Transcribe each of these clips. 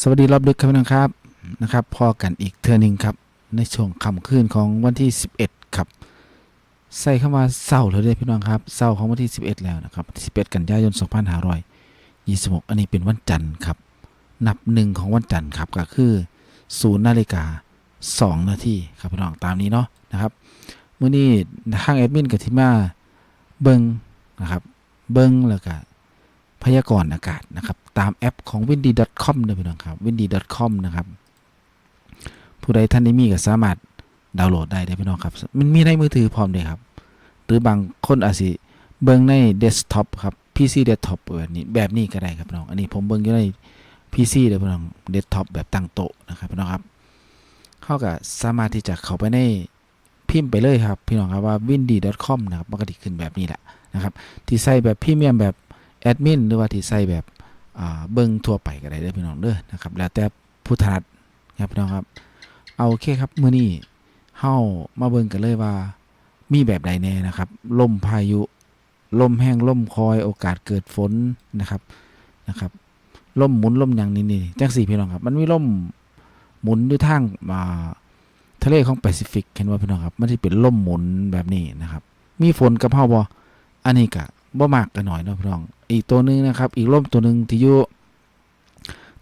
สวัสดีรอบดึกครับพี่น้องครับนะครับพอกันอีกเทื่อนึงครับ ในช่วงค่ำคืนของวันที่ 11 ครับ ใส่เข้ามาเศร้าเลยเด้พี่น้องครับเศร้าของวันที่ 11 แล้วนะครับที่11 กันยายน 2526 อันนี้เป็นวันจันทร์ครับ นับหนึ่งของวันจันทร์ครับก็คือ0นาฬิกา2นาทีครับพี่น้องตามนี้เนาะนะครับมื้อนี้ทางแอดมินกับที่มาเบิงนะครับเบิงแล้วก็ พยากรณ์อากาศนะครับ ตามแอปของ windy.com นะพี่น้องครับ windy.com นะครับ ผู้ใดท่านได้มีก็สามารถดาวน์โหลดได้ได้พี่น้องครับ มันมีในมือถือพร้อมเลยครับ หรือบางคนอาจสิเบิ่งในเดสก์ท็อปครับ PC เดสก์ท็อปแบบนี้แบบนี้ก็ได้ครับน้อง อันนี้ผมเบิ่งอยู่ใน PC เด้อพี่น้องเดสก์ท็อปแบบตั้งโต๊ะนะครับพี่น้องครับเข้าก็สามารถที่จะเข้าไปในพิมพ์ไปเลยครับ พี่น้องครับว่า windy.com นะครับมันก็ดีขึ้นแบบนี้แหละนะครับ ที่ใส่แบบพรีเมียมแบบ แอดมินหรือว่าที่ใส่แบบเบิ้งทั่วไปก็ได้เด้อพี่น้องเด้อนะครับแล้วแต่ผู้ถนัดครับพี่น้องครับ เอาโอเคครับมื้อนี้เฮามาเบิ่งกันเลยว่า มีแบบใดแน่นะครับลมพายุลมแห้งลมคอยโอกาสเกิดฝนนะครับนะครับลมหมุนลมยังนี่นี่จังสี่พี่น้องครับ มันมีลมหมุนอยู่ทางอ่าทะเลของแปซิฟิกเห็นว่าพี่น้องครับ มันที่เป็นลมหมุนแบบนี้นะครับ มีฝนกับเฮาบ่อันนี้ก็ บ่มากกันหน่อยนะพี่น้อง อีกตัวหนึงนะครับ อีกร่มตัวหนึ่งที่อยู่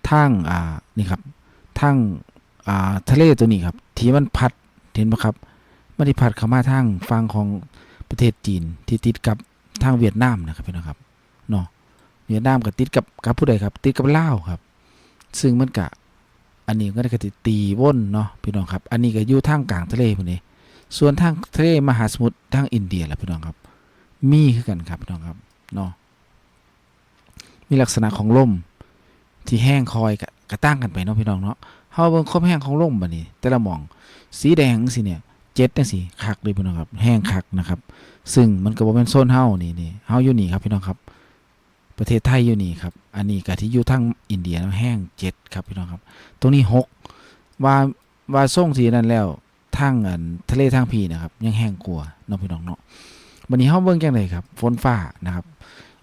ทางอ่านี่ครับทางอ่าทะเลตัวนี้ครับ ที่มันพัดเห็นไหมครับมันที่พัดเข้ามาทางฝั่งของประเทศจีนที่ติดกับทางเวียดนามนะครับพี่น้องครับเนาะเวียดนามก็ติดกับกับผู้ใดครับ ติดกับลาวครับ ซึ่งมันกะอันนี้ก็ได้กติตีว่นเนาะพี่น้องครับ อันนี้ก็อยู่ทางกลางทะเลพวกนี้ ส่วนทางทะเลมหาสมุทรทางอินเดียแหละพี่น้องครับ มีคือกันครับพี่น้องครับเนาะมีลักษณะของลมที่แห้งคอยกะกระตั้งกันไปเนาะพี่น้องเนาะเฮาเบิ่งความแห้งของลมบัดนี้ แต่ละหม่องสีแดงสิเนี่ยเจ็ดจังซี่คักเลยพี่น้องครับ แห้งคักนะครับ ซึ่งมันก็บ่แม่นโซนเฮานี่นี่เฮาอยู่นี่ครับพี่น้องครับ ประเทศไทยอยู่นี่ครับ อันนี้ก็ที่อยู่ทางอินเดียนะแห้งเจ็ดครับพี่น้องครับ ตรงนี้หกว่าว่าส่งสีนั้นแล้วทางอันทะเลทางพีนะครับ ยังแห้งกว่าเนาะพี่น้องเนาะ วันนี้เฮาเบิ่งจังไดครับ ฝนฟ้านะครับ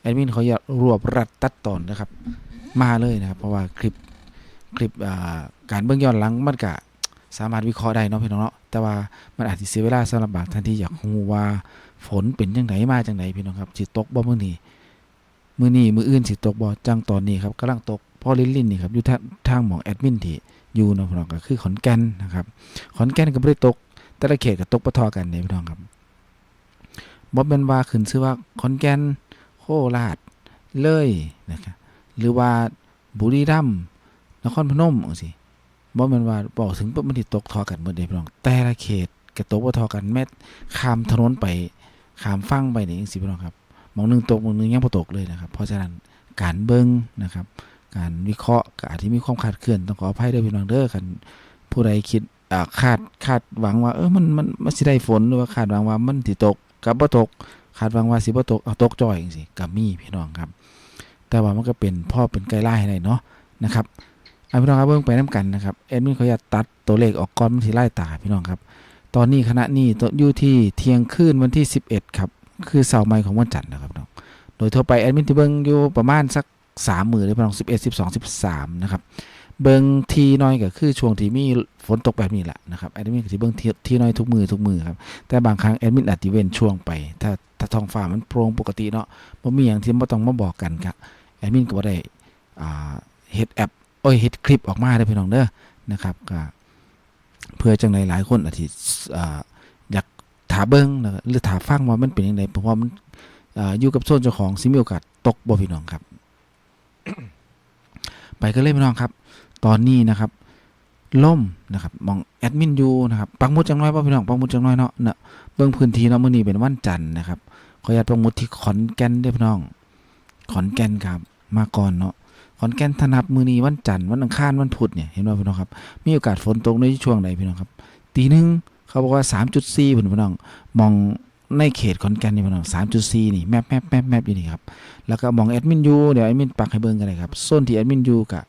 แอดมินเขาอยากรวบรัดตัดตอนนะครับ มาเลยนะครับ เพราะว่าคลิปคลิปการเบื้องย้อนหลังมันก็สามารถวิเคราะห์ได้เนาะพี่น้องเนาะแต่ว่ามันอาจจะเสียเวลาสำหรับบางท่านที่อยากรู้ว่าฝนเป็นจังไดมาจังไดพี่น้องครับสิตกบ่มื้อนี้มื้อนี้มื้ออื่นสิตกบ่จังตอนนี้ครับกำลังตกพอลินลินนี่ครับอยู่ทางทางหมองแอดมินที่อยู่เนาะพี่น้องก็คือขอนแก่นนะครับขอนแก่นก็บ่ได้ตกแต่ละเขตก็ตกบ่ทอกันเนี่ยพี่น้องครับ บ่แม่นว่าขึ้นชื่อว่าขอนแก่นโคราชเลยนะครับหรือว่าบุรีรัมย์นครพนมจังซี่บ่แม่นว่าบอกถึงปุ๊บมันสิตกทอกันหมดเด้พี่น้อง แต่ละเขตก็ตกบ่ทอกันแม้ข้ามถนนไปข้ามฝั่งไปนี่จังซี่พี่น้องครับหมองหนึงตกหมองหนึงยังบ่ตกเลยนะครับ เพราะฉะนั้นการเบิ่งนะครับ การวิเคราะห์ก็อาจจะมีความคลาดเคลื่อนต้องขออภัยด้วยพี่น้องเด้อกันผู้ใดคิดคาดคาดหวังว่า เออมันมันมันสิได้ฝนหรือว่าคาดหวังว่ามันสิตก กับบ่ตกคาดหวังว่าสิบ่ตกเอาตกจ่อยจังซี่ก็มีพี่น้องครับ แต่ว่ามันก็เป็นพ่อเป็นไกด์ไลน์ให้ได้เนาะนะครับเอาพี่น้องครับเบิ่งไปน้กันนะครับแอดมินเขาอยากตัดตัวเลขออกก่อนมันสิไล่ตาพี่น้องครับ ตอนนี้ขณะนี้ตัวอยู่ที่เที่ยงคืนวันที่ 11 ครับ คือเสาร์ใหม่ของวันจันทร์นะครับน้องโดยทั่วไปแอดมินที่เบิ่งอยู่ประมาณสัก3มื้อเลยพี่น้อง11 12 13นะครับ เบิ่งทีน้อยก็คือช่วงที่มีฝนตกแบบนี้แหละนะครับแอดมินก็สิเบิ่งทีทีน้อยทุกมือทุกมือครับแต่บางครั้งแอดมินอาจจะเว้นช่วงไป ถ้าถ้าท้องฟ้ามันโปร่งปกติเนาะบ่มีหยังที่บ่ต้องมาบอกกันครับแอดมินก็บ่ได้อ่าเฮ็ดแอปโอ้ยเฮ็ดคลิปออกมาเด้พี่น้องเด้อนะครับก็เพื่อจังไดหลายคนอาจสิอ่าอยากถาเบิ่งนะหรือถาฟังว่ามันเป็นจังไดเพราะว่ามันอ่าอยู่กับโซนเจ้าของสิมีโอกาสตกบ่พี่น้องครับ ไปกันเลยพี่น้องครับ ตอนนี้นะครับล่มนะครับมองแอดมินอยู่นะครับปักมุดจังน้อยป่ะพี่น้องปักมุดจังน้อยเนาะเนาะเบื้องพื้นที่เนาะมื้อนี้เป็นวันจันทร์นะครับขออนุญาตปักมุดที่ขอนแก่นด้อพี่น้อง ขอนแก่นครับมาก่อนเนาะขอนแก่นถนับมื้อนี้วันจันทร์วันอังคารวันพุธเนี่ยเห็นว่าพี่น้องครับมีโอกาสฝนตกในช่วงใดพี่น้องครับตีหนึ่งเขาบอกว่า 3.4พี่น้องมองในเขตขอนแก่นนี่พี่น้อง3.4นี่แมปแมปแมปแมปอยู่นี่ครับแล้วก็มองแอดมินอยู่เดี๋ยวแอดมินปักให้เบิ่งกันเลยครับโซนที่แอดมินอยู่กะ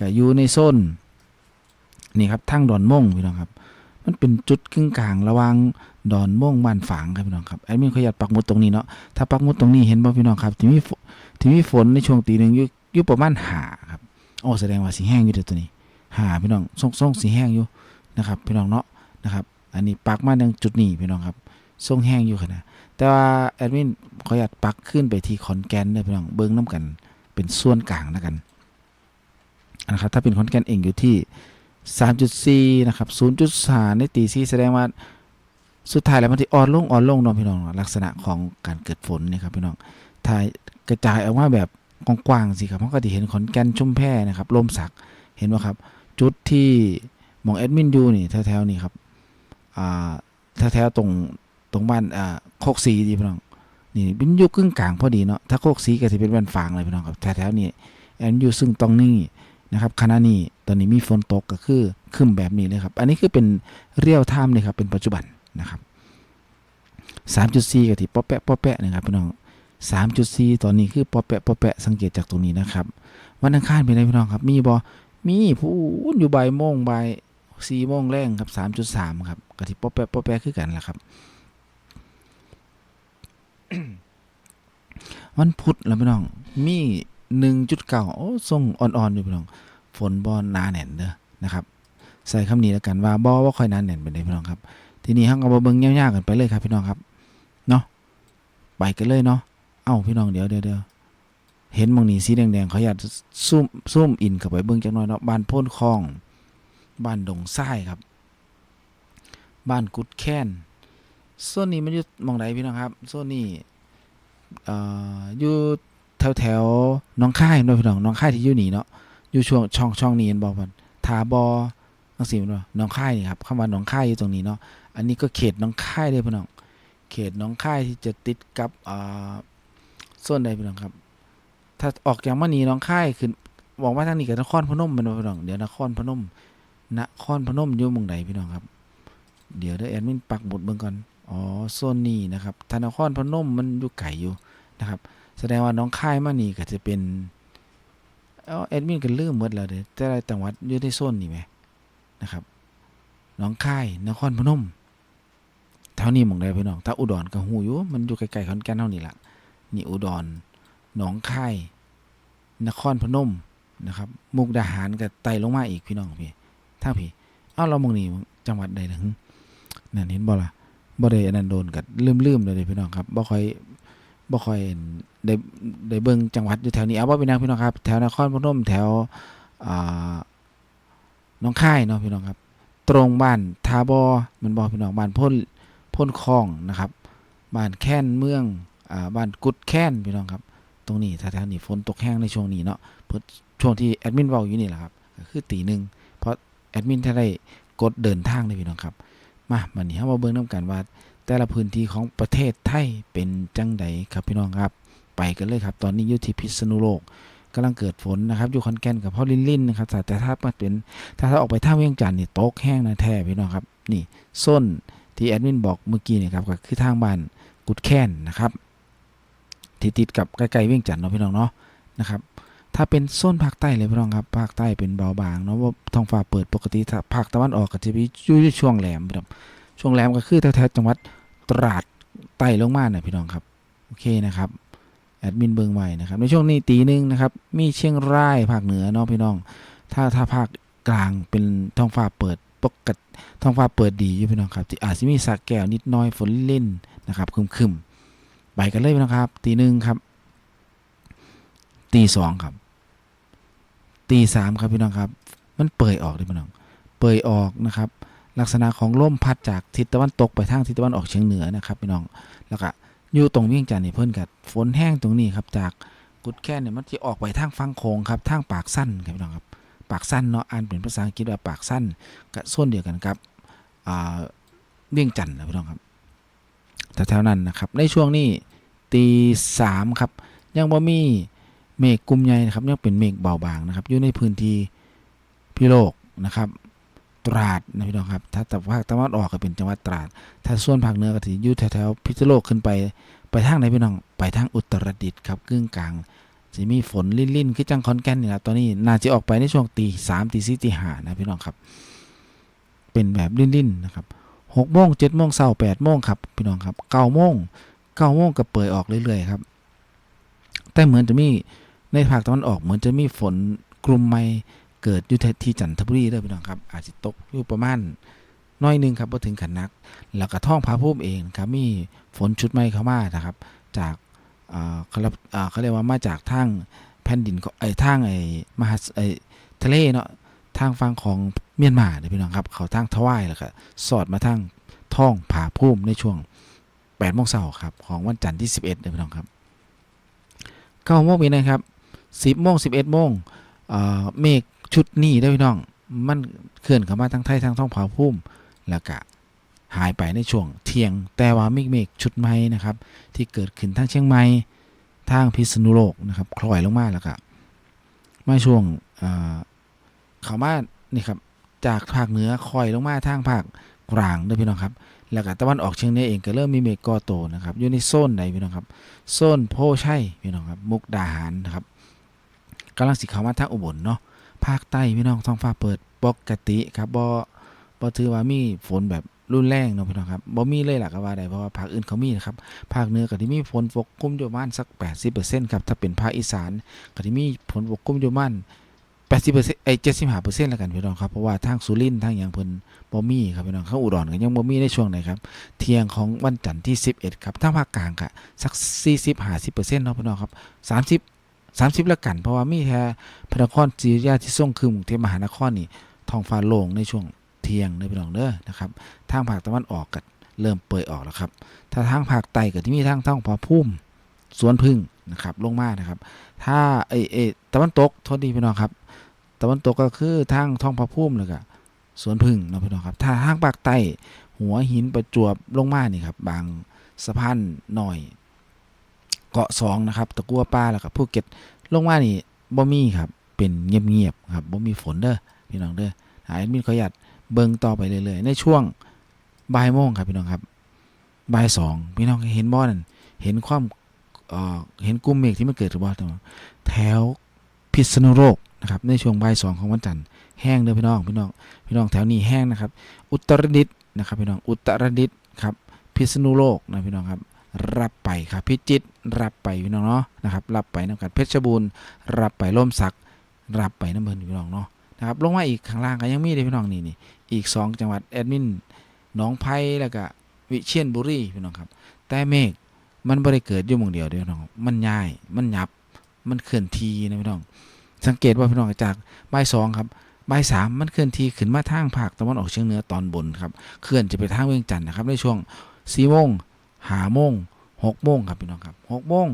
กะอยู่ในโซนนี่ครับทางดอนม่งพี่น้องครับมันเป็นจุดกึ่งกลางระหว่างดอนม่งบ้านฝางครับพี่น้องครับแอดมินขออนุญาตปักหมุดตรงนี้เนาะถ้าปักหมุดตรงนี้เห็นบ่พี่น้องครับที่มีที่มีฝนในช่วงตีหนึ่งอยู่อยู่ประมาณหาครับโอ้แสดงว่าสีแห้งอยู่เด้อตัวนี้หาพี่น้องส่งส่งสีแห้งอยู่นะครับพี่น้องเนาะนะครับ อันนี้ปักมาดังจุดนี้พี่น้องครับส่งแห้งอยู่ขนาดแต่ว่าแอดมินขอยากปักขึ้นไปที่ขอนแก่นเด้อพี่น้องเบิ้งน้กันเป็นส่วนกลางนะกัน นะครับถ้าเป็นขอนแก่นเองอยู่ที่ 3.4 นะครับ0.5ในตีซีแสดงว่าสุดท้ายแล้วมันที่อ่อนลงอ่อนลงเนาะพี่น้องลักษณะของการเกิดฝนนี่ครับพี่น้องถ้ากระจายออกมาแบบกว้างๆสิครับมันก็จะเห็นขอนแก่นชุมแพนะครับลมสักเห็นไหมครับ จุดที่มองแอดมินอยู่นี่แถวๆนี่ครับอ่าแถวๆตรงตรงบ้านอ่าโคกสีดีพี่น้องนี่เป็นอยู่กึ่งกลางพอดีเนาะถ้าโคกสีก็จะเป็นบ้านฟางเลยพี่น้องครับแถวๆนี้แอดอยู่ซึ่งตรงนี้ นะครับขณะนี้ตอนนี้มีฝนตกก็คือขึ้นแบบนี้เลยครับ อันนี้คือเป็นเรียลไทม์เลยครับเป็นปัจจุบันนะครับ3.4ก็ที่ป๊อปแปะป๊อปแปะนะครับพี่น้อง3.4 ตอนนี้คือป๊อปแปะป๊อปแปะสังเกตจากตรงนี้นะครับ วันอังคารเป็นไรพี่น้องครับ มีบอมีผู้อยู่ใบ่ายโมงบ่ายสี่โมงแรงครับสามจุดสามครับกะทิป๊อปแปะป๊อปแปะคือกันแหละครับ วันพุธแล้วพี่น้องมี หนึ่งจุดเก้าโอ้ทรงอ่อนๆอยู่พี่น้อง ฝนบอหนาแน่นเด้อนะครับ ใส่คำนี้แล้วกันว่าบอว่าค่อยหนาแน่นเป็นไรพี่น้องครับ ทีนี้ห้างก็มาเบิ้งย่าๆกันไปเลยครับพี่น้องครับ เนาะไปกันเลยเนาะ เอ้าพี่น้องเดี๋ยวเดี๋ยวเดี๋ยวเห็นมองนี้สีแดงๆเขาอยากซูมซูมอินเข้าไปเบิ่งจักหน่อยเนาะ บ้านพ้นคลอง บ้านดงทรายครับ บ้านกุดแค้นโซนนี้มันอยู่มองไหนพี่น้องครับโซนนี้เอ่ออยู่ แถวแถวหน้องค่ายเนาะพี่น้องหน้องค่ายที่อยู่นี่เนาะอยู่ช่วงช่องช่องนี้เห็นบอกว่าทาบอจังซี่ม่นบ่หน้องค่ายนี่ครับคำว่าหน้องค่ายอยู่ตรงนี้เนาะอันนี้ก็เขตหน้องค่ายเลยพี่น้อง เขตหน้องค่ายที่จะติดกับอ่าโซนใดพี่น้องครับ ถ้าออกจากมานีน้องค่ายขึ้นบอกว่าทางนี้กับนครพนมเป็นพี่น้องเดี๋ยวนครพนมนครพนมอยู่หมองใดพี่น้องครับ เดี๋ยวเด้อแอดมินปักหมุดเบิ่งก่อนอ๋อโซนนี้นะครับธนครพนมมันอยู่ไกลอยู่นะครับ แสดงว่าน้องค่ายมานี่ก็จะเป็นเอ้าแอดมินก็ลืมหมดแล้วเด้อแต่ละจังหวัดอยู่ในโซนนี้ไหมนะครับน้องค่ายนครพนมเท่านี้มองใดพี่น้องถ้าอุดรก็ฮู้อยู่มันอยู่ใกลๆขอนแก่นเท่านี้ละนี่อุดรหนองคายนครพนมนะครับ มุกดาหารกับไต่ลงมาอีกพี่น้องพี่ถ้าพี่เอ้าเรามองนี่จังหวัดใดล่ะหึนั่นเห็นบ่ล่ะบ่ได้อันนั้นโดนกับลืมๆเลยเด้อพี่น้องครับบ่ค่อย บ่ค่อยได้ได้เบิ่งจังหวัดอยู่แถวนี้เอาบ่เป็นนางพี่น้องครับ แถวนครพนมแถวอ่าน้องคายเนาะพี่น้องครับ ตรงบ้านทาบอมันบ่พี่น้องบ้านพ่นพ่นคลองนะครับบ้านแค้นเมืองอ่าบ้านกุดแค้นพี่น้องครับ ตรงนี้แถวๆนี้ฝนตกแห้งในช่วงนี้เนาะช่วงที่แอดมินเว้าอยู่นี่แหละครับก็คือตีหนึ่งเพราะแอดมินถ้าได้กดเดินทางเลยพี่น้องครับมาบัดนี้เฮามาเบิ่งนํกันว่า แต่ละพื้นที่ของประเทศไทยเป็นจังใดครับพี่น้องครับ ไปกันเลยครับ ตอนนี้อยู่ที่พิษณุโลกกำลังเกิดฝนนะครับ อยู่ขอนแก่นกับพ่อลินลินนะครับแต่ถ้ามาเป็นถ้าถ้าออกไปท่าเวียงจันทน์นี่ตกแห้งนะแท้พี่น้องครับนี่ส้นที่แอดมินบอกเมื่อกี้นี่ครับก็คือทางบ้านกุดแค้นนะครับที่ติดกับใกล้ๆเวียงจันทน์เนาะพี่น้องเนาะนะครับถ้าเป็นโซนภาคใต้เลยพี่น้องครับภาคใต้เป็นเบาบางเนาะว่าท้องฟ้าเปิดปกติถ้าภาคตะวันออกก็จะมีอยู่ช่วงแหลมพี่น้องช่วงแหลมก็คือแถวๆจังหวัด ตราดใต้ลงมาน่ะพี่น้องครับโอเคนะครับแอดมินเบิงไว้นะครับในช่วงนี้ตีหนึ่งนะครับมีเชียงรายภาคเหนือเนาะพี่น้อง ถ้าถ้าภาคกลางเป็นท้องฟ้าเปิดปกติท้องฟ้าเปิดดีอยู่พี่น้องครับที่อาจจะมีสักแก้วนิดน้อยฝนเล่นนะครับครึมๆไปกันเลยพี่น้องครับ ตีหนึ่งครับ ตีสองครับ ตีสามครับพี่น้องครับ มันเปื่ออกเลยพี่น้อง เปื่อยออกนะครับ ลักษณะของลมพัดจากทิศตะวันตกไปทางทิศตะวันออกเฉียงเหนือนะครับพี่น้องแล้วก็อยู่ตรงเวียงจันทร์นี่เพิ่นกับฝนแห้งตรงนี้ครับจากกุดแค่เนี่ยมันจะออกไปทางฟังโคงครับทางปากสั้นครับพี่น้องครับปากสั้นเนาะอ่านเป็นภาษาอังกฤษว่าปากสั้นกับส่วนเดียวกันครับอ่าเวียงจันทร์นะพี่น้องครับแถวๆนั้นนะครับในช่วงนี้ตีสามครับยังบ่มีเมฆกลุ่มใหญ่นะครับยังเป็นเมฆเบาบางนะครับอยู่ในพื้นที่พิโลกนะครับ ตราดนะพี่น้องครับ ถ้าแต่ภาคตะวันออกก็เป็นจังหวัดตราด ถ้าส่วนภาคเหนือก็ถืออยู่แถวๆพิษณุโลกขึ้นไป ไปทางไหนพี่น้อง ไปทางอุตรดิตถ์ครับกึ่งกลางจะมีฝนลิ่นๆคือจังคอนแก่นนี่แหละตอนนี้น่าจะออกไปในช่วงตีสามตีสี่ตีห้านะพี่น้องครับ เป็นแบบลิ่นๆนะครับหกโมงเจ็ดโมงเช้าแปดโมงครับพี่น้องครับเก้าโมงเก้าโมงก็เปิดออกเรื่อยๆครับ แต่เหมือนจะมีในภาคตะวันออกเหมือนจะมีฝนกลุ่มใหม่ เกิดอยู่ที่จันทบุรีเด้อพี่น้องครับ อาจจะตกอยู่ประมาณน้อยนึงครับบ่ถึงขันนัก แล้วก็ท้องพระภูมิเองครับมีฝนชุดใหม่เข้ามานะครับ จากเขาเรียกอ่าเขาเรียกว่ามาจากทางแผ่นดินไอ้ทางไอ้มหาไอ้ทะเลเนาะทางฝั่งของเมียนมาเด้อพี่น้องครับ เขาทางทวายแล้วก็สอดมาทางท้องผาภูมิในช่วง8โมงเช้าครับของวันจันทร์ที่ 11เด้อพี่น้องครับ9โมงเป็นนะครับ 10โมง11โมงเอ่อเมฆ ชุดนี้เด้พี่น้อง มันเคลื่อนเข้ามาทางไทยทางท้องผาภูมิแล้วก็หายไปในช่วงเที่ยง แต่ว่ามีเมฆชุดใหม่นะครับ ที่เกิดขึ้นทางเชียงใหม่ทางพิษณุโลกนะครับคล้อยลงมาแล้วก็มาช่วงเอ่อเขามานี่ครับจากภาคเหนือคอยลงมาทางภาคกลางด้วยพี่น้องครับ แล้วก็ตะวันออกเฉียงเหนือเองก็เริ่มมีเมฆก่อตัวนะครับ อยู่ในโซนใดพี่น้องครับ โซนโพชัยพี่น้องครับ มุกดาหารนะครับกำลังสิเข้ามาทางอุบลเนาะ ภาคใต้พี่น้องท้องฟ้าเปิดปกติครับบ่บ่ถือว่ามีฝนแบบรุนแรงเนาะพี่น้องครับบ่มีเลยล่ะก็ว่าได้เพราะว่าภาคอื่นเขามีนะครับภาคเหนือก็ที่มีฝนปกคลุมอยู่ประมาณสัก 80%ครับถ้าเป็นภาคอีสานก็ที่มีฝนปกคลุมอยู่ประมาณ80%ไอ้75%แล้วกันพี่น้องครับเพราะว่าทางสุรินทร์ทางอย่างเพิ่นบ่มีครับพี่น้องเขาอุดรก็ยังบ่มีในช่วงไหนครับเที่ยงของวันจันทร์ที่ 11 ครับทางภาคกลางก็สัก 40-50%เนาะพี่น้องครับ 30 30แล้วกัน เพราะว่ามีแค่พระนครศรีอยุธยาที่ทรงคือกรุงเทพมหานครนี่ท้องฟ้าโล่งในช่วงเที่ยงเด้อพี่น้องเด้อนะครับทางภาคตะวันออกก็เริ่มเปิดออกแล้วครับ ถ้าทางภาคใต้ก็ที่มีทางท้องผาพุ่มสวนพึ่งนะครับลงมานะครับ ถ้าเอเอตะวันตกโทษดีพี่น้องครับ ตะวันตกก็คือทางท้องผาพุ่มแล้วก็สวนพึ่งนะพี่น้องครับ ถ้าทางภาคใต้หัวหินประจวบลงมานี่ครับบางสะพานหน่อย เกาะสองนะครับตะกัวป้าแล้วก็ภูเก็ตลงมานี่บ่มีครับเป็นเงียบๆครับบ่มีฝนเด้อพี่น้องเด้อหายมินขออนุญาตเบิ่งต่อไปเรื่อยๆในช่วงบ่ายโมงครับพี่น้องครับบ่ายสองพี่น้องเห็นบ่นั่นเห็นความเอ่อเห็นกลุ่มเมฆที่มันเกิดหรือเปล่แถวพิษณุโลกนะครับในช่วงบ่ายสองของวันจันทร์แห้งเด้อพี่น้องพี่น้องพี่น้องแถวนี้แห้งนะครับ อุตรดิตถ์นะครับพี่น้องอุตรดิตถ์ครับพิษณุโลกนะพี่น้องครับ รับไปครับพิจิตรรับไปพี่น้องเนาะนะครับรับไปน้ำกันเพชรบูรณ์รับไปล่มสักรับไปน้ำเบินพี่น้องเนาะนะครับลงมาอีกข้างล่างก็ยังมีเลยพี่น้องนี่นี่อีก 2 จังหวัดแอดมินหนองไผ่แล้วก็วิเชียรบุรีพี่น้องครับ แต่เมฆมันบ่ได้เกิดอยู่มองเดียวเดียวน้องมันย้ายมันหยับมันเคลื่อนที่นะพี่น้อง สังเกตว่าพี่น้องจากบ่ายสองครับบ่ายสามมันเคลื่อนที่ขึ้นมาทางภาคตะวันออกเฉียงเหนือตอนบนครับเคลื่อนจะไปทางเวียงจันทร์นะครับในช่วงสี่โมง ห้าโมงหกโมงครับพี่น้องครับหกโมง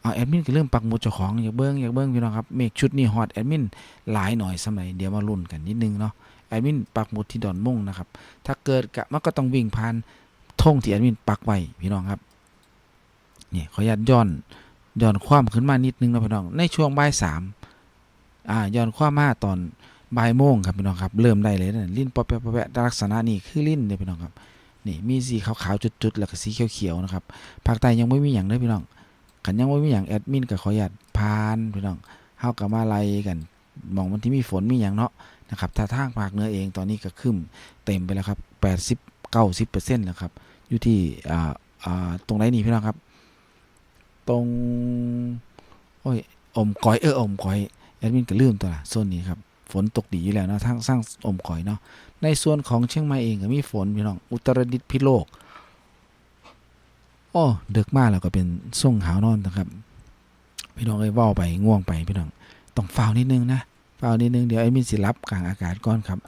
เอาแอดมินก็เริ่มปักหมุดเจ้าของอยากเบิ้งอยากเบิ้งพี่น้องครับเมฆชุดนี้ฮอตแอดมินหลายหน่อยสมัยเดี๋ยวมาลุ้นกันนิดนึงเนาะแอดมินปักหมุดที่ดอนมุ่งนะครับถ้าเกิดกะมันก็ต้องวิ่งผ่านธงที่แอดมินปักไว้พี่น้องครับนี่ขออนุญาตย้อนย้อนความขึ้นมานิดนึงนะพี่น้องในช่วงบ่ายสามอ่าย้อนความมาตอนบ่ายโมงครับพี่น้องครับเริ่มได้เลยนะลิ้นปอแปะปอแปะลักษณะนี้คือลิ้นเนี่ยพี่น้องครับ นี่มีสีขาวๆจุดๆแล้วก็สีเขียวๆนะครับภาคใต้ยังไม่มีอย่างเลยพี่น้องขันยังไม่มีอย่างแอดมินก็ขออนุญาตผ่านพี่น้องเฮากับมาไล่กันมองมันที่มีฝนมีอย่างเนาะนะครับถ้าทางภาคเหนือเองตอนนี้ก็ขึ้นเต็มไปแล้วครับ 80 90เปอร์เซ็นต์แล้วครับ อยู่ที่อ่าอ่าตรงไหนนี่พี่น้องครับ ตรงโอ้ยอมก้อยเอออมก้อยแอดมินก็ลืมตัวละโซนนี้ครับฝนตกดีอยู่แล้วเนาะทางสร้างอมก้อยเนาะ ในส่วนของเชียงใหม่เองก็มีฝนพี่น้องอุตรดิตถ์พิโลกโอ้เดึกมากแล้วก็เป็นส่งหาวนอนนะครับ พี่น้องเอ้ยว่าไปง่วงไปพี่น้องต้องเฝ้านิดนึงนะเปล่านิดนึงเดี๋ยวไอ้มินสิรับกลางอากาศก่อนครับ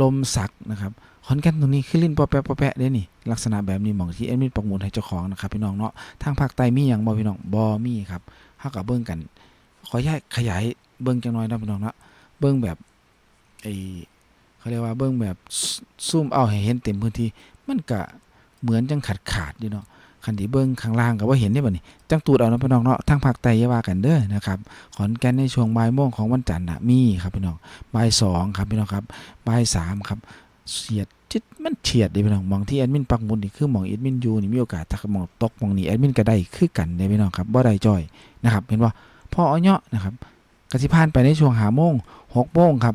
ลมสักนะครับขอนแก่นตรงนี้คือลิ้นปอแปะปอแปะเด้นี่ลักษณะแบบนี้มองที่ไอ้มินปักหมุดให้เจ้าของนะครับพี่น้องเนาะทางภาคใต้มีอย่างบ่พี่น้องบ่มีครับเฮากับเบิ่งกัน ขออนุญาตขยายเบิ่งจังน้อยนะพี่น้องเนาะเบิ่งแบบไอ้ เขาเรียกว่าเบิ่งแบบซูมเอาให้เห็นเต็มพื้นที่ มันก็เหมือนจังขาดขาดๆอยู่เนาะคันที่เบิ่งข้างล่างก็บ่าเห็นได้บ่นี่จังตูดเอานะพี่น้องเนาะทางภาคใต้ยาว่ากันเด้อนะครับขอนแก่นในช่วงบ่ายโมงของวันจันทร์น่ะมีครับพี่น้องบ่ายสองครับพี่น้องครับบ่ายสามครับเฉียดจิตมันเฉียดเด้พี่น้องมองที่แอดมินปักหมุดนี่คือมองแอดมินอยู่นี่มีโอกาสถ้ามองตกมองนี่แอดมินก็ได้คือกันเด้พี่น้องครับบ่ได้จ้อยนะครับเห็นว่าพอเอาเนาะนะครับกสิพานไปในช่วงหาโมงหกโมงครับ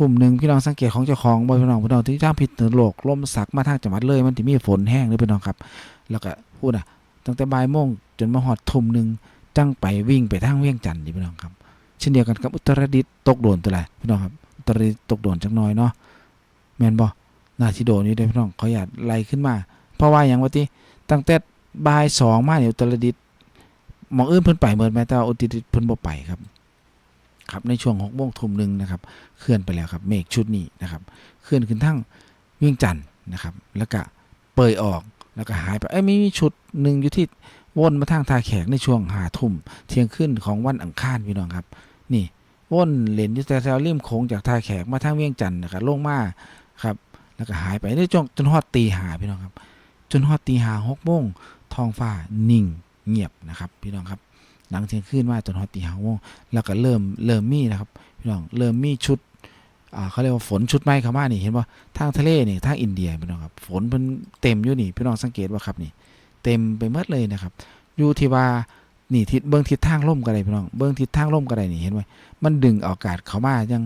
ทุ่มหนึ่งพี่น้องสังเกตของเจ้าของบ่พี่น้องพี่น้องที่ทางผิดเหนือโลกลมสักมาทางจังหวัดเลย มันที่มีฝนแห้งเด้พี่น้องครับ แล้วก็พูดอะตั้งแต่บ่ายโมงจนมาฮอดทุ่มหนึ่งจังไปวิ่งไปทางเวียงจันทน์พี่น้องครับเช่นเดียวกันกับอุตรดิตถ์ตกโดนตัวแหละพี่น้องครับอุตรดิตถ์ตกโดนจักหน่อยเนาะแมนบ่น่าสิโดนอยู่เด้พี่น้องเขออยาตไล่ขึ้นมา เพราะว่าอย่างว่าติตั้งแต่บ่ายสองมาเนี่ยอุตรดิตถ์มองอื่นเพิ่นไปเหมือนแม้แต่ว่าอุตรดิตถ์เพิ่นบ่ไปครับ ครับในช่วง6โมงทุ่มหนึ่งนะครับ เคลื่อนไปแล้วครับเมฆชุดนี้นะครับเคลื่อนขึ้นทั้งเวียงจันทน์นะครับ แล้วก็เปยออกแล้วก็หายไปเอ้ยมีชุดหนึ่งอยู่ที่วนมาทางทาแขกในช่วงหาทุ่มเที่ยงคืนของวันอังคารพี่น้องครับ นี่วนเลนอยู่แต่แถวริมโขงจากทาแขกมาทางเวียงจันทน์นะครับลงมาครับ แล้วก็หายไปในช่วงจนฮอดตีหาพี่น้องครับ จนฮอดตีหาหกโมงท้องฟ้านิ่งเงียบนะครับ พี่น้องครับ หลังเที่ยงคืนมาจนฮอดตีหาโมงแล้วก็เริ่มเริ่มมีนะครับพี่น้องเริ่มมีชุดอ่าเขาเรียกว่าฝนชุดใหม่เขามานี่เห็นป่ะทางทะเลนี่ทางอินเดียพี่น้องครับฝนเพิ่นเต็มอยู่นี่พี่น้องสังเกตว่าครับนี่เต็มไปหมดเลยนะครับอยู่ที่ว่านี่ทิศเบื้องทิศทางล่มก็ได้พี่น้องเบื้องทิศทางล่มก็ได้นี่เห็นไหมมันดึงอากาศเขามายัง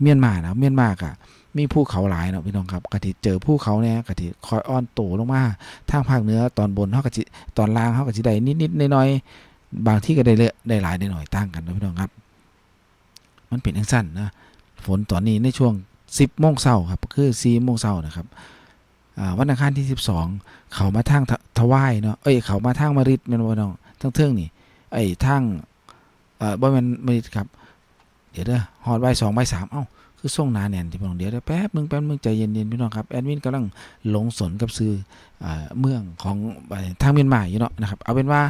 เมียนมานะเมียนมากะมีภูเขาหลายเนาะพี่น้องครับกะทิเจอภูเขาเนี่ยกะทิคอยอ้อนโตลงมาทางภาคเหนือตอนบนเฮากะทิตอนล่างเฮากะทิได้นิดๆน้อยๆ บางที่ก็ได้เยอะได้หลายได้หน่อยต่างกันนะพี่น้องครับ มันเป็นจังสั้นนะฝนตอนนี้ในช่วง 10โมงเช้าครับ คือ4โมงเช้านะครับวันอังคารที่ 12 เขามาทางททวายเนาะเอ้ยเขามาทางมาริดแม่นบ่น้องทั้งเทิงนี่ไอ้ทางเอ่อบ่แม่นมาริดครับ เดี๋ยวเด้อฮอดบ่าย2บ่าย3เอ้าคือส่งหนาแน่นที่พี่น้องเดี๋ยวเดี๋ยแป๊บนึงแป๊บนึงใจเย็นๆพี่น้องครับแอดมินกำลังหลงสนกับซื้ออ่าเมืองของทางเมียนมาอยู่เนาะนะครับเอาเป็นว่า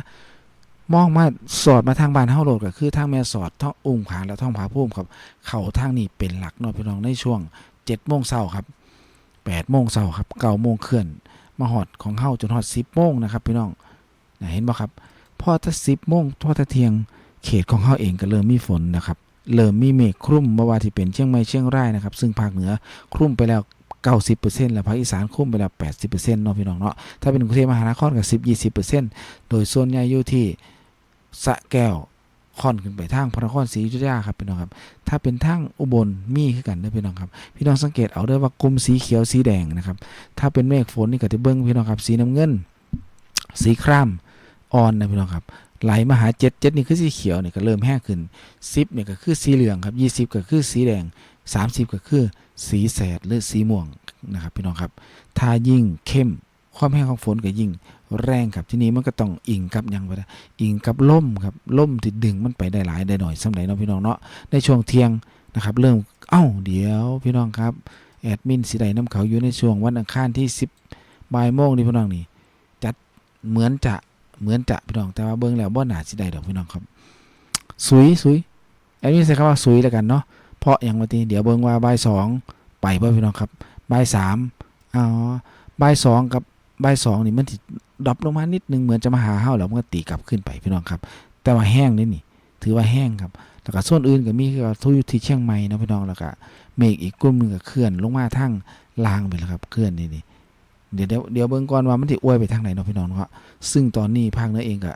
มองมาสอดมาทางบ้านเฮาโหลดก็คือทางแม่สอดท่องอุ้งผาและท่องผาภูมิครับ เข้าทางนี้เป็นหลักเนาะพี่น้องในช่วง7โมงเช้าครับ8โมงเช้าครับ9โมงเคลื่อนมาหอดของเฮาจนหอด10โมงนะครับพี่น้องเห็นบ่ครับพอถ้า10โมงพอถ้าเที่ยงเขตของเฮาเองก็เริ่มมีฝนนะครับเริ่มมีเมฆคลุมบ่ว่าที่เป็นเชียงใหม่เชียงรายนะครับ ซึ่งภาคเหนือคลุมไปแล้ว90%แล้วภาคอีสานคลุมไปแล้ว80%เนาะพี่น้องเนาะถ้าเป็นกรุงเทพมหานครก็10 20%โดยส่วนใหญ่อยู่ที่ สะแก้วค่อนขึ้นไปทางพระนครศรีอยุธยาครับพี่น้องครับ ถ้าเป็นทางอุบลมีคือกันเด้อพี่น้องครับ พี่น้องสังเกตเอาด้อว่ากลุ่มสีเขียวสีแดงนะครับ ถ้าเป็นเมฆฝนนี่ก็จะเบิ้งพี่น้องครับ สีน้ำเงิน สีครามอ่อนนะพี่น้องครับไหลมาหาเจ็ดเจ็ดนี่คือสีเขียวเนี่ยก็เริ่มแห้งขึ้นสิบเนี่ยก็คือสีเหลืองครับยี่สิบก็คือสีแดงสามสิบก็คือสีแสดหรือสีม่วงนะครับพี่น้องครับ ถ้ายิ่งเข้มความแห้งของฝนก็ยิ่ง แรงครับที่นี้มันก็ต้องอิงกับยังไปอิงกับล่มครับล่มที่ดึงมันไปได้หลายได้หน่อยสำหรับเนาะพี่น้องเนาะในช่วงเที่ยงนะครับ เริ่มเอ้าเดี๋ยวพี่น้องครับแอดมินสีใดน้ำเขาอยู่ในช่วงวันอังคารที่ 10บ่ายโมงนี่พี่น้องนี่จัดเหมือนจะเหมือนจะพี่น้องแต่ว่าเบิ่งแล้วบ่หนาสีใดดอกพี่น้องครับสุยสุยแอดมินใช้คำว่าสุยแล้วกันเนาะเพราะอย่างวันที่เดี๋ยวเบิ่งว่าบ่ายสองไปบ่พี่น้องครับบ่ายสามอ๋อบ่ายสองกับ บ่ายสองนี่มันสิดรอปลงมานิดนึงเหมือนจะมาหาเฮาแล้วมันก็ตีกลับขึ้นไปพี่น้องครับ แต่ว่าแห้งนี่นี่ ถือว่าแห้งครับแล้วก็ส่วนอื่นก็มีคือทุอยู่ที่เชียงใหม่นะพี่น้องแล้วก็เมฆอีกกลุ่มหนึงก็เคลื่อนลงมาทางลางไปแล้วครับเคลื่อนนี่นี่เดี๋ยวเดี๋ยวเบิ่งก่อนว่ามันสิอวยไปทางไหนเนาะพี่น้องเนาะซึ่งตอนนี้ภาคเหนือเองก็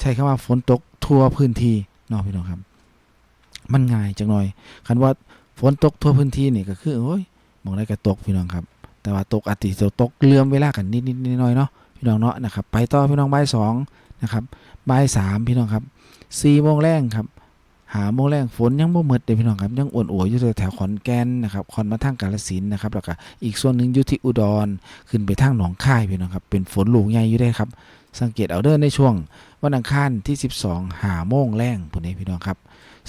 ใช้คำว่าฝนตกทั่วพื้นที่เนาะพี่น้องครับ มันง่ายจังหน่อยคันว่าฝนตกทั่วพื้นที่นี่ก็คือโอ้ยมองได้ก็ตกพี่น้องครับ แต่ว่าตกอาทิจะตกเลื่อมเวลากันนิดนิดน่อยเนาะพี่น้องเนาะนะครับไปต่อพี่น้องบ่ายสองนะครับบ่ายสามพี่น้องครับสี่โมงแรงครับหาโมงแรงฝนยังบ่หมดเด้พี่น้องครับยังอ่วนๆอยู่แถวขอนแก่นนะครับขอนมาทางกาฬสินนะครับแล้วก็อีกส่วนหนึ่งอยู่ที่อุดรขึ้นไปทางหนองคายพี่น้องครับเป็นฝนหลูกใหญ่อยู่ได้ครับสังเกตเอาเด้อในช่วงวันอังคารที่ 12หาโมงแรงพุ่นนี้พี่น้องครับ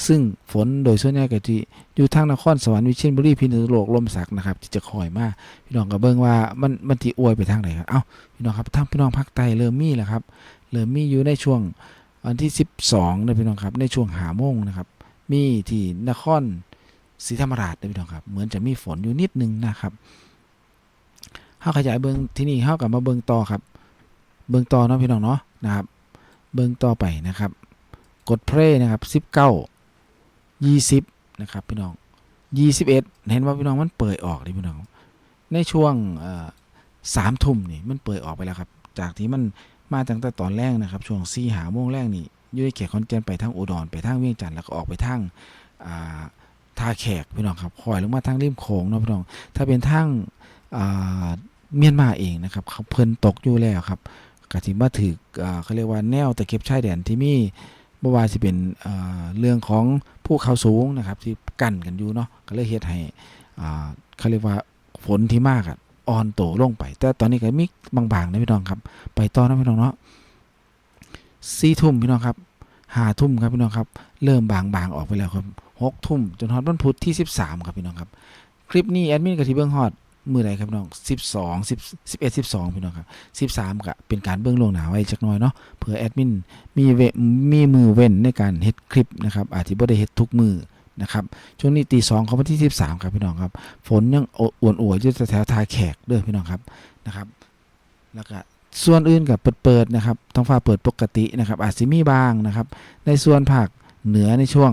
ซึ่งฝนโดยส่วนใหญ่ก็ที่อยู่ทางนครสวรรค์วิเชียรบุรีพิษณุโลกลมสักนะครับที่จะคอยมาพี่น้องก็เบิ่งว่ามันมันสิอวยไปทางไหนครับเอ้าพี่น้องครับทางพี่น้องภาคใต้เริ่มมีแล้วครับเริ่มมีอยู่ในช่วงวันที่ 12นะพี่น้องครับในช่วงหาโมงนะครับ มีที่นครศรีธรรมราชนะพี่น้องครับ เหมือนจะมีฝนอยู่นิดนึงนะครับเฮาขยายเบิงที่นี่เฮากลับมาเบิงต่อครับ เบิงต่อเนาะพี่น้องเนาะนะครับ เบิงต่อไปนะครับ กดเพลย์นะครับ19 20นะครับพี่น้อง 21 เห็นว่าพี่น้องมันเปิดออกเลยพี่น้อง ในช่วงสามทุ่มนี่มันเปิดออกไปแล้วครับ จากที่มันมาตั้งแต่ตอนแรกนะครับ ช่วงสี่หาโมงแรกนี่อยุ่ในเขตขอนแก่นไปทางอุดรไปทางเวียงจันทร์แล้วก็ออกไปทางาท่าแขกพี่น้องครับคอยลงมาทางริมโขงเนาะพี่น้อง ถ้าเป็นทางเมียนมาเองนะครับเขาเพิ่นตกอยู่แล้วครับกะทิมาถือเขาเรียกว่าแนวตะเข็บชายแดนที่มี บ่ว่าสิเป็นเรื่องของภูเขาสูงนะครับที่กั้นกันอยู่เนาะก็เลยเฮ็ดให้เขาเรียกว่าฝนที่มากอะอ่อนโตลงไป แต่ตอนนี้ก็มีบางๆนะพี่น้องครับ ไปต่อนะพี่น้องเนาะสี่ทุ่มพี่น้องครับห้าทุ่มครับพี่น้องครับ เริ่มบางๆออกไปแล้วครับหกทุ่มจนฮอดวันพุธที่สิบสามครับพี่น้องครับ คลิปนี้แอดมินกับที่เบื้องฮอด มือใดครับพี่น้องสิบสองสิบสิบเอ็ดสิบสองพี่น้องครับสิบสามก็เป็นการเบื้องลวงหนาไว้จักน่อยเนาะเผื่อแอดมินมีเวมีมือเว้นในการเฮ็ดคลิปนะครับอาจจะบ่ได้เฮ็ดทุกมือนะครับช่วงนี้ตีสองของวันที่สิบสามครับพี่น้องครับ ฝนยังออ่วนๆอยู่แถวทาแขกเด้อพี่น้องครับนะครับแล้วก็ส่วนอื่นกับเปิดๆนะครับท้องฟ้าเปิดปกตินะครับ อาจจะมีบางนะครับ ในส่วนภาคเหนือในช่วง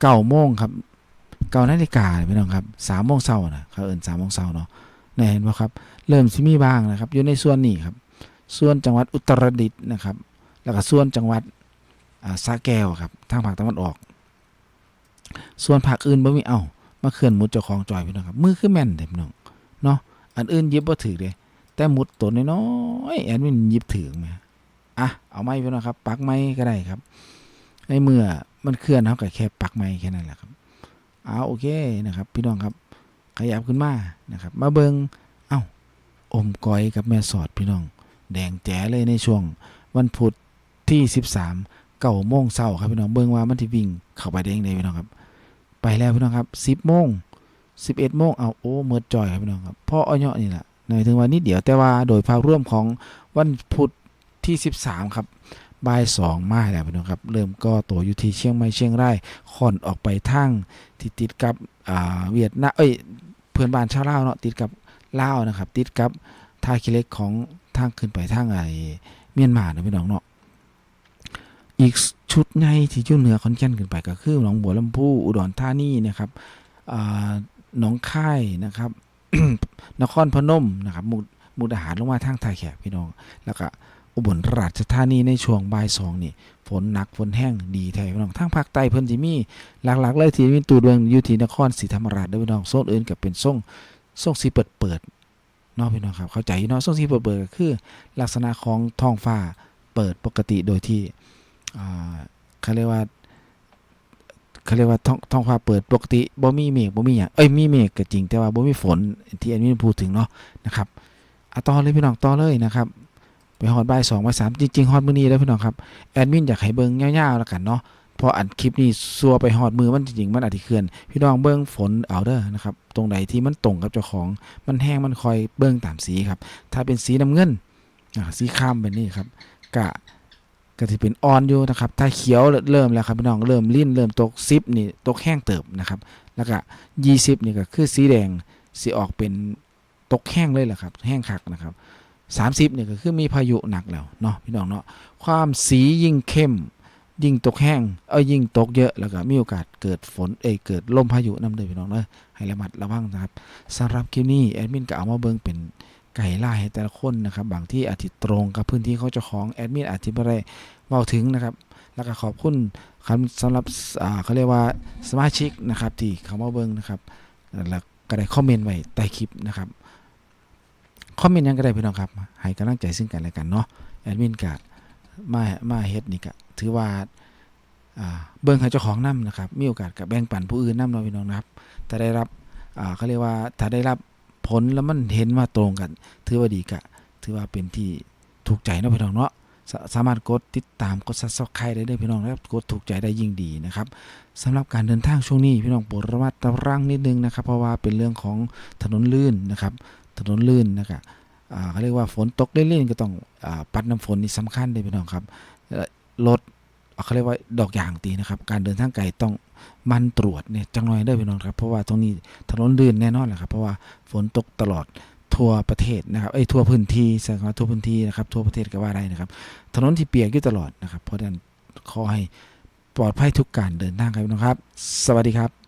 เก้าโมงครับ เก้านาฬิกาพี่น้องครับสามโมงเช้านะเขาเอินสามโมงเช้าเนาะนี่เห็นไหมครับ เริ่มสิมีบ้างนะครับ อยู่ในส่วนนี้ครับ ส่วนจังหวัดอุตรดิตถ์นะครับ แล้วก็ส่วนจังหวัดสระแก้วครับ ทางภาคตะวันออก ส่วนภาคอื่นบ่มีเอ้ามาเคลื่อนมุดเจ้าของจอยพี่น้องครับ มือคือแม่นเด้พี่น้องเนาะ อันอื่นยิบบ่ถือเด้แต่มุดตัวน้อยๆแอดมินยิบถือมอะ เอาไม้พี่น้องครับ ปักไม้ก็ได้ครับในเมื่อมันเคลื่อนเฮาก็แค่ปักไม้แค่นั้นแหละครับ เอาโอเคนะครับ พี่น้องครับขยับขึ้นมานะครับ มาเบิงเอ้าอมก้อยกับแม่สอดพี่น้อง แดงแจ๋เลยในช่วง วันพุธที่ 13เก้าโมงเช้าครับพี่น้องเบิงว่ามันที่วิ่งเข้าไปได้ยังไงพี่น้องครับ ไปแล้วพี่น้องครับสิบโมงสิบเอ็ดโมงเอาโอ้เมิดจอยครับพี่น้องครับพ่ออ้อยนี่แหละในถึงวันนี้เดี๋ยวแต่ว่าโดยภาพร่วมของวันพุธที่สิบสามครับ บ่ายสองมาแล้วพี่น้องครับ เริ่มก็ตัวอยู่ที่เชียงใหม่เชียงรายค่อนออกไปทางที่ติดกับเวียดนามเอ้ยเพื่อนบ้านชาวลาวเนาะติดกับลาวนะครับ ติดกับท่าคิเล็กของทางขึ้นไปทางไอเมียนมาเนาะพี่น้องเนาะอีกชุดในที่อยู่เหนือขอนแก่นขึ้นไปก็คือหนองบัวลำพูอุดรธานีนะครับหนองค่ายนะครับ นครพนมนะครับมุกมุกดาหารลงมาทางท่าแขกพี่น้องแล้วก็ อุบลราชธานีในช่วงบ่ายสองนี่ฝนหนักฝนแห้งดีแท้พี่น้องทางภาคใต้เพิ่นสิมีหลักๆเลยที่มีตูดเมืองอยู่ที่นครศรีธรรมราชเด้อพี่น้องโซนอื่นก็เป็นส่งส่งสีเปิดเปิดเนาะพี่น้องครับเข้าใจอยู่เนาะส่งสีเปิดเปิดก็คือ ลักษณะของท้องฟ้าเปิดปกติโดยที่เขาเรียกว่าเขาเรียกว่าท้องท้องฟ้าเปิดปกติบ่มีเมฆบ่มีหยังเอ้ยมีเมฆก็จริงแต่ว่าบ่มีฝนที่อันนี้พูดถึงเนาะนะครับอะต่อเลยพี่น้องต่อเลยนะครับ ไปฮอดบ่าย2บ่าย3จริงๆฮอดมื้อนี้แล้วพี่น้องครับแอดมินอยากให้เบิ่งยาวๆแล้วกันเนาะพออัดคลิปนี้ซัวไปฮอดมือมันจริงๆมันอาจสิเคลื่อน พี่น้องเบิ่งฝนเอาเด้อนะครับ ตรงไหนที่มันตรงกับเจ้าของ มันแห้งมันคอยเบิ่งตามสีครับ ถ้าเป็นสีน้ำเงินอ่าสีข้ามแบบนี้ครับกะก็จะเป็นอ่อนอยู่นะครับ ถ้าเขียวเริ่มแล้วครับพี่น้องเริ่มลิ้นเริ่มตกซิปนี่ตกแห้งเติบนะครับ แล้วก็ยี่สิบนี่ก็คือสีแดงสีออกเป็นตกแห้งเลยแหละครับ แห้งคักนะครับ สามสิบนี่ยก็คือมีพายุหนักแล้วเนาะพี่น้องเนาะความสียิ่งเข้ม ยิ่งตกแห้งเอ้ยยิ่งตกเยอะแล้วก็มีโอกาสเกิดฝนเอ้ยเกิดลมพายุนำเลยพี่น้องเนอะให้ระมัดระวังนะครับสำหรับคลิปนี้แอดมินก็เอามาเบิ่งเป็นไก่ล่าให้แต่ละคนนะครับ บางที่อาจจะตรงกับพื้นที่เขาเจ้าของแอดมินอาจจะไม่ได้เว้าถึงนะครับ แล้วก็ขอบคุณครับสำหรับอ่าเขาเรียกว่าสมาชิกนะครับที่เขามาเบิ่งนะครับแล้วก็ได้คอมเมนต์ไว้ใต้คลิปนะครับ คอมเมนต์ยังก็ได้พี่น้องครับให้กำลังใจซึ่งกันและกันเนาะแอดมินก็มามาเฮ็ดนี่ก็ถือว่าเบิ่งให้เจ้าของนํนะครับ มีโอกาสกับแบ่งปันผู้อื่นนํเนาะพี่น้องนะครับถ้าได้รับเขาเรียกว่าถ้าได้รับผลแล้วมันเห็นว่าตรงกัน ถือว่าดีกะ ถือว่าเป็นที่ถูกใจเนาะพี่น้องเนาะสสามารถกดติดตามกดซับสไครต์ได้เลยพี่น้องนะครับกดถูกใจได้ยิ่งดีนะครับสำหรับการเดินทางช่วงนี้พี่น้องโปรดระมัดระวังนิดนึงนะครับ เพราะว่าเป็นเรื่องของถนนลื่นนะครับ ถนนลื่นนะครับเขาเรียกว่าฝนตกเล่นๆก็ต้องอปัดน้ำฝนนี่สำคัญเลยพี่น้องครับรถเขาเรียกว่าดอกยางตีนะครับ การเดินทางไกลต้องมันตรวจเนี่ยจังหน่อยเด้พี่น้องครับ เพราะว่าตรงนี้ถนนลื่นแน่นอนแหละครับ เพราะว่าฝนตกตลอดทั่วประเทศนะครับเอ้ทั่วพื้นที่ใช่คำว่าทั่วพื้นที่นะครับ ทั่วประเทศก็ว่าได้นะครับ ถนนที่เปียกอยู่ตลอดนะครับ เพราะฉะนั้นขอให้ปลอดภัยทุกการเดินทางครับพี่น้องครับ สวัสดีครับ